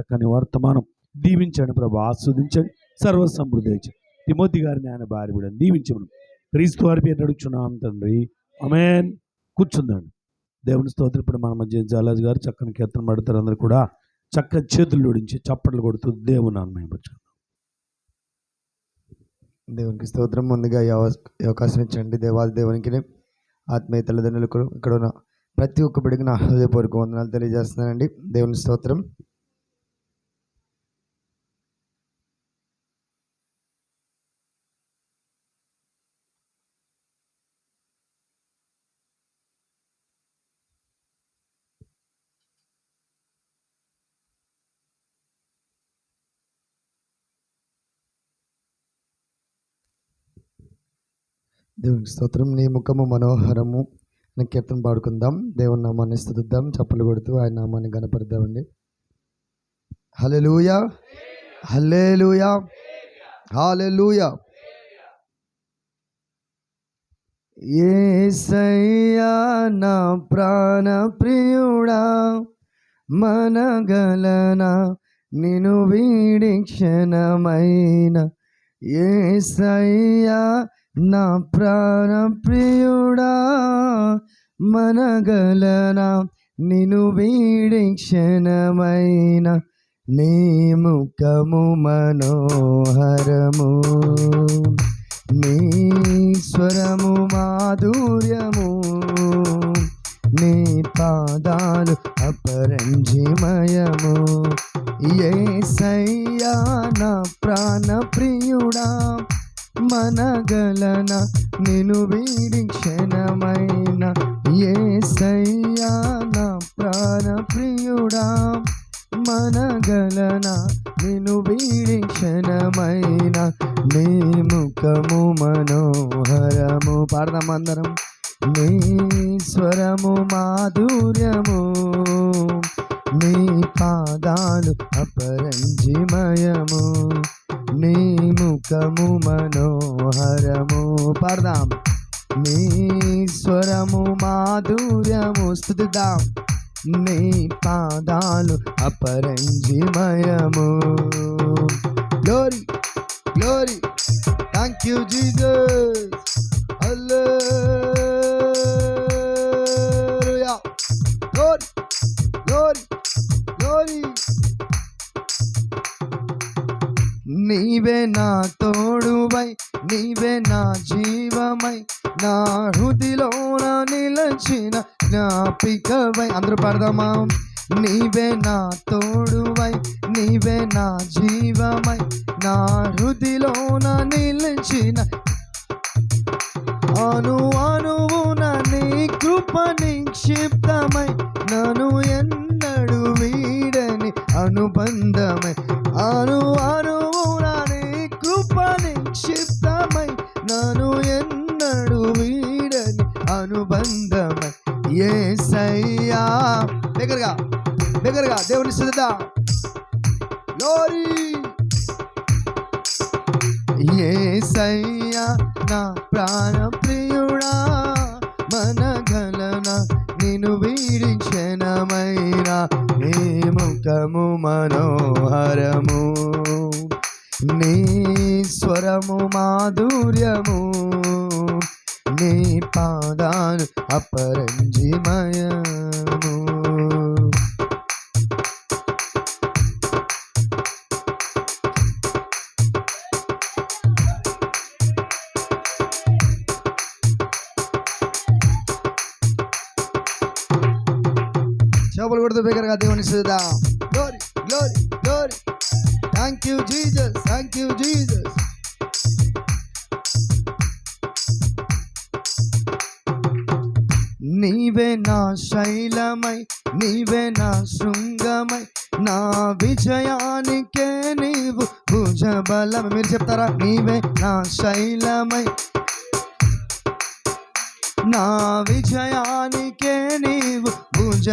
చక్కని వర్తమానం. దీవించండి ప్రభు ఆస్వాదించండి సర్వ సమృద్ధి తిమోతి గారిని ఆయన భార్య బిడ్డను దీవించమను. క్రీస్తు వారి పేరు నడుచున్నాం తండ్రి. అమేన్ కూర్చుందండి. దేవుని స్తోత్రం ఇప్పుడు మన మధ్య జాలాజ్ గారు చక్కని కీర్తన పడతారు. అందరూ కూడా చక్కని చేతులు జోడించి చప్పట్లు కొడుతూ దేవుని అన్మయపరచు దేవునికి స్తోత్రం ముందుగా ఈ అవకాశం ఇచ్చండి. దేవాది దేవునికి ఆత్మీయ తల్లిదండ్రులకు ఇక్కడ ఉన్న ప్రతి ఒక్క బిడ్డకి నా హృదయపూర్వక వందనాలు తెలియజేస్తున్నానండి. దేవుని స్తోత్రం. దేవునికి స్తోత్రం. నీ ముఖము మనోహరము. అని కీర్తన పాడుకుందాం. దేవుని నామాన్ని స్థుతిద్దాం. చప్పలు కొడుతూ ఆయన నామాన్ని గనపరుద్దామండి హల్లెలూయా. హల్లెలూయా. హల్లెలూయా. యేసయ్యా నా ప్రాణ ప్రియుడా మనగలనా నిను వీడి క్షణమైన. యేసయ్యా నా ప్రాణ ప్రియుడా మనగలనా? నిను వీడి క్షణమైన నీ ముఖము మనోహరము. నీ స్వరము మాధుర్యము. నీ పాదాలు అపరంజిమయము. ఏ సయ్యా నా ప్రాణ ప్రియుడా మనగలన నేను వీడి క్షణమైన ఏ నా ప్రాణ ప్రియుడా మనగలన నేను వీడి క్షణమైన నీ ముఖము మనోహరము. పాడదామందరం నీ స్వరము మాధుర్యము నీ పాదాలు అపరంజిమయము. నీ ముఖము మనోహరము. పాడదాం. నీ స్వరము మాధుర్యము స్థుతిదాం నీ పాదాలు అపరంజిమయము. Glory glory thank you Jesus hallelujah నీవే నా తోడువై నీవే నా జీవమై నా హృదిలోన నిలచిన జ్ఞాపికవై. అందరూ పాడదామా? నీవే నా తోడువై నీవే నా జీవమై నా హృదిలోన నిలిచిన అను అనువున నీ కృప నిక్షిప్తమై నన్ను ఎన్నడు వీడని అనుబంధమై. అను అను వీడని అనుబంధమై. ఏ సయ్యా దగ్గరగా దగ్గరగా దేవుని స్థుతిదా గ్లోరీ ఏసయ్యా నా ప్రాణ ప్రియుడా మనగలన నేను వీడి క్షణమైన నీ ముఖము మనోహరము నీ స్వరము మాధుర్యము నీ పాదాలు అపరంజిమయము చేపలు కొడుతూ బిగ్గరగా దేవుని సుదా glory glory glory thank you Jesus thank you Jesus నీవే నా శైలమై నీవే నా శృంగమై నా విజయానికే నీవు భుజ మీరు చెప్తారా? నీవే నా శైలమై నా విజయానికే నీవు భుజ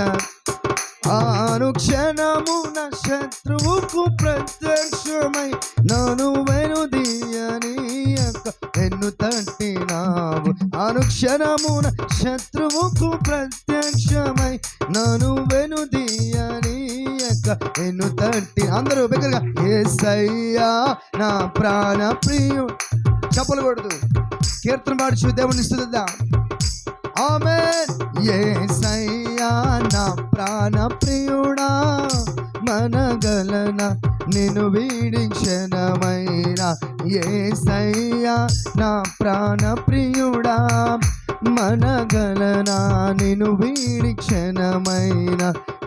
అనుక్షణమున శత్రువుకు ప్రత్యక్షమై నను వెనుదీ అనుక్షణమున శత్రువుకు ప్రత్యక్షమై నను వెనుదీయనీయక ఎన్ను తట్టి అందరూ బిగ్గరగా ఏసయ్యా నా ప్రాణ ప్రియు చెప్పలు కొడుతూ కీర్తన పాడుచు దేవుని స్థుతిద్దాం. ఆమె సయ్యా నా ప్రాణ ప్రియుడా మనగలన నిన్ను వీడించనమైన సయ్యా నా ప్రాణ ప్రియుడా మనగలన నిన్ను వీడిక్షణమైన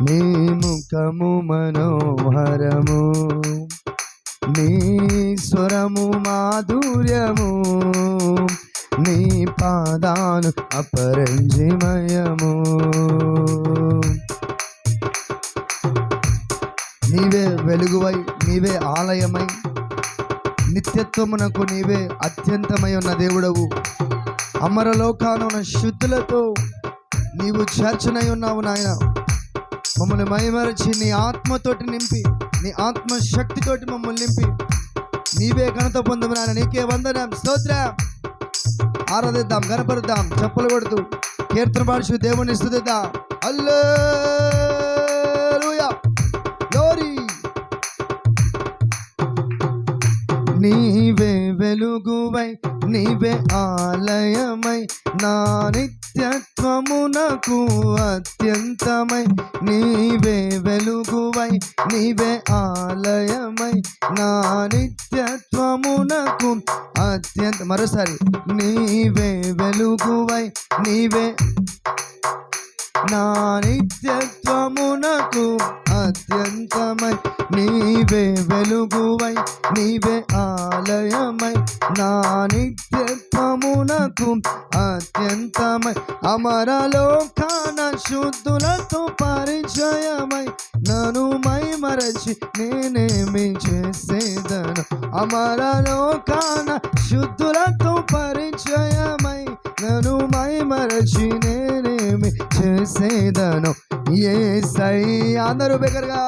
నీ ముఖము మనోహరము నీ స్వరము మాధుర్యము నీ పాదాలు అపరంజిమయము. నీవే వెలుగువై నీవే ఆలయమై నిత్యత్వమునకు నీవే అత్యంతమై ఉన్న దేవుడవు. అమరలోకాన ఉన్న శుద్ధులతో నీవు చేర్చనై ఉన్నావు నాయన. మమ్మల్ని మైమరచి నీ ఆత్మతోటి నింపి నీ ఆత్మ శక్తితోటి మమ్మల్ని నింపి. నీవే ఘనత పొందము నాయన నీకే వందనం స్తోత్రం. ఆరాధిద్దాం గనపరుద్దాం చెప్పులు కొడుతూ కీర్తన పాడుచు దేవుని స్థుతిద్దాం. అల్లేలుయా నీవే వెలుగువై నీవే ఆలయమై నా నిత్యత్వమునకు అత్యంతమై నీవే వెలుగువై నీవే ఆలయమై నా నిత్యత్వమునకు అత్యంత మరోసారి నీవే వెలుగువై నీవే నా నిత్యత్వమునకు అత్యంతమై నీవే వెలుగువై నీవే ఆలయమై. నా నిత్యత్వమునకు అత్యంతమై అమరలోకాన శుద్ధులతో పరిచయమై నను మై మరచి నేనేమి చేసేదను? అమరలోకాన శుద్ధులతో పరిచయమై నను మై మరచి నేనే ఏమి చేసేదను? ఏ సై అందరూ బెగరగా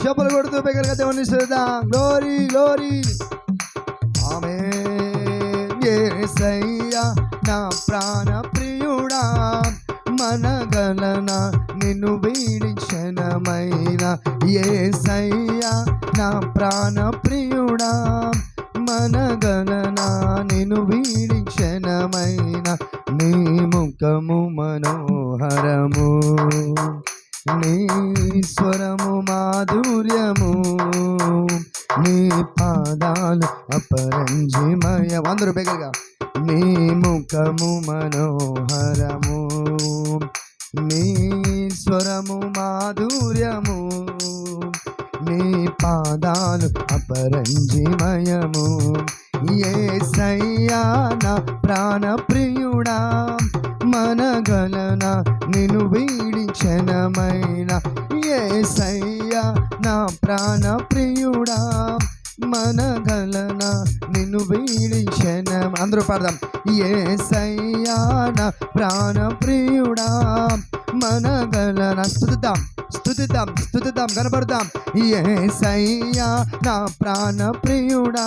చెప్పులు కొడుతూ బెగరగా దేవుని చేద్దాం. గ్లోరీ గ్లోరీ ఆమె ఏ సయ్యా నా ప్రాణ ప్రియుడా మనగలన నిన్ను వీడించనమైన. సయ్యా నా ప్రాణ ప్రియుడా మనగలన నిన్ను వీడించనమైన. నీ ముఖము మనోహరము. నీ స్వరము మాధుర్యము. నీ పాదాలు అపరంజిమయ. అందరూ బెగరగా నీ ముఖము మనోహరము. నీ స్వరము మాధుర్యము. నీ పాదాలు అపరంజిమయము. ఏ సయ్యా నా ప్రాణ ప్రియుడా మనగలన నిన్ను వీడించనమైన? ఏ సయ్యా నా ప్రాణ ప్రియుడా మనగలన? నిన్ను వీడించన అందరూ పాడదాం. ఏ సయ్యా నా ప్రాణ ప్రియుడా మనగలన? స్థుతిద్దాం స్థుతిద్దాం స్థుతిద్దాం కనపడదాం. ఏ సయ్యా నా ప్రాణ ప్రియుడా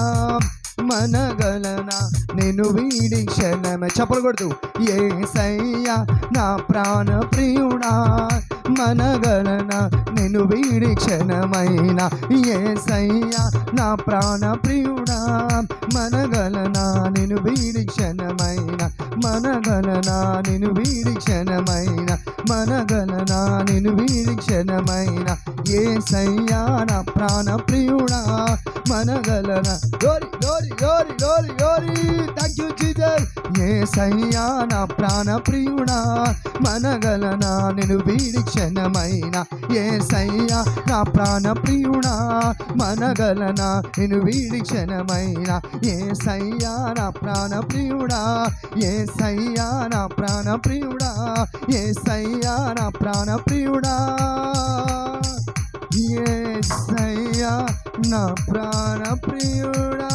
మనగలన? నేను వీడి క్షణమే. చప్పలు కొడుతూ ఏ సయ్యా నా ప్రాణ ప్రియుడా మనగలన నేను వీడి క్షణమైన ఏ సయ్యా నా ప్రాణ ప్రియుడా మనగలన నేను వీడి క్షణమైన మనగలన నేను వీడి క్షణమైన మనగలన నేను వీడి క్షణమైన ఏ సయ్యా నా ప్రాణ ప్రియుడా మనగలన గోరి గోరి గోరి గోరి గోరి థ్యాంక్ యూ జీసస్ ఏ సయ్యా నా ప్రాణ ప్రియుడా మనగలనా నేను వీడి క్షణ ఏ సయ్యా? నా ప్రాణ ప్రియుడా మనగలన? నేను వీడి క్షణమైన ఏ సయ్యా? నా ప్రాణ ప్రియుడా ఏ సయ్యా? నా ప్రాణ ప్రియుడా ఏ సయ్యా? నా ప్రాణ ప్రియుడా. ఏసయ్యా నా ప్రాణ ప్రియుడా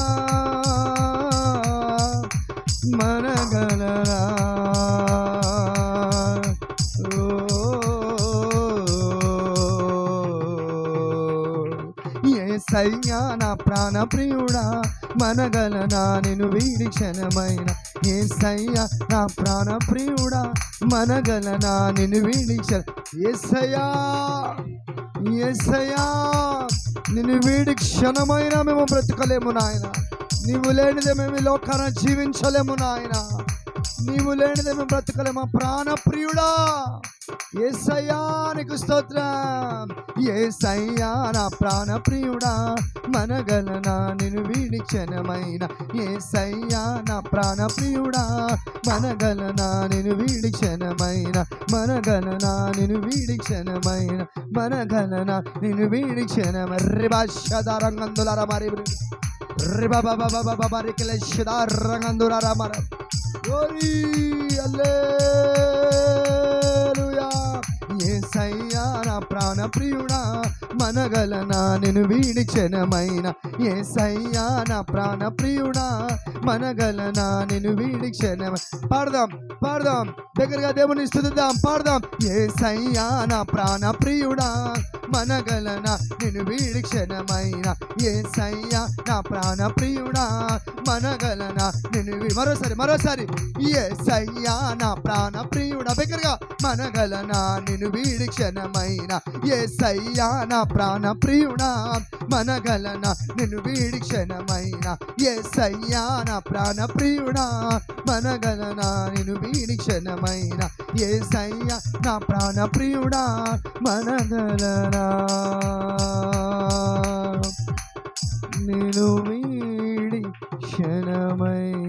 మనగలరా ఏసయ్యా నా ప్రాణ ప్రియుడా మనగల నా నేను వీడి క్షణమైన సయ్యా నా ప్రాణ ప్రియుడా మనగల నా నేను వీడి క్షణ ఏసయ్యా ఏసయ్యా నిన్ను వీడి క్షణమైనా మేము బ్రతకలేము నాయన. నీవు లేనిదే మేము లోకాన జీవించలేము నాయనా. నీవు లేనిదే మేము బ్రతకలేము? ప్రాణ ప్రియుడా ఏసయ్యా నీకు స్తోత్రం. ఏసయ్యా నా ప్రాణ ప్రియుడా మనగలనా నేను వీడిచనమైన ఏసయ్యా నా ప్రాణ ప్రియుడా మనగలనా నిన్ను వీడి వీడిచనమైన మనగలనా నేను వీడి క్షణమైన. మనగలనా నిన్ను బాబా బాబా రిబాషదారంగందులర మరి రిబాబాబాబాబారికలేషదారంగందులర మర. ఓరి అల్లేలుయా ఏసయ్యా నా ప్రాణ ప్రియుడా మనగలనా నేను వీడి క్షణమైన ఏసయ్యా నా ప్రాణ ప్రియుడా మనగలనా నేను వీడి క్షణమ పాడదాం పాడదాం దగ్గరగా దేవుని స్థుతిద్దాం పాడదాం. ఏసయ్యా నా ప్రాణ ప్రియుడా మనగలనా నేను వీడి క్షణమైన ఏసయ్యా నా ప్రాణ ప్రియుడా మనగలనా నేను మరోసారి మరోసారి మరోసారి. సయ్యా నా ప్రాణ ప్రియుడా దగ్గరగా మనగలనా నేను వీడి క్షణమైన ఏసయ్యా నా ప్రాణ ప్రియుడా మనగలన నేను వీడి క్షణమైన. ఏసయ్యా నా ప్రాణ ప్రియుడా మనగలన నేను వీడి క్షణమైన. ఏసయ్యా నా ప్రాణ ప్రియుడా మనగలనా నేను వీడి క్షణమై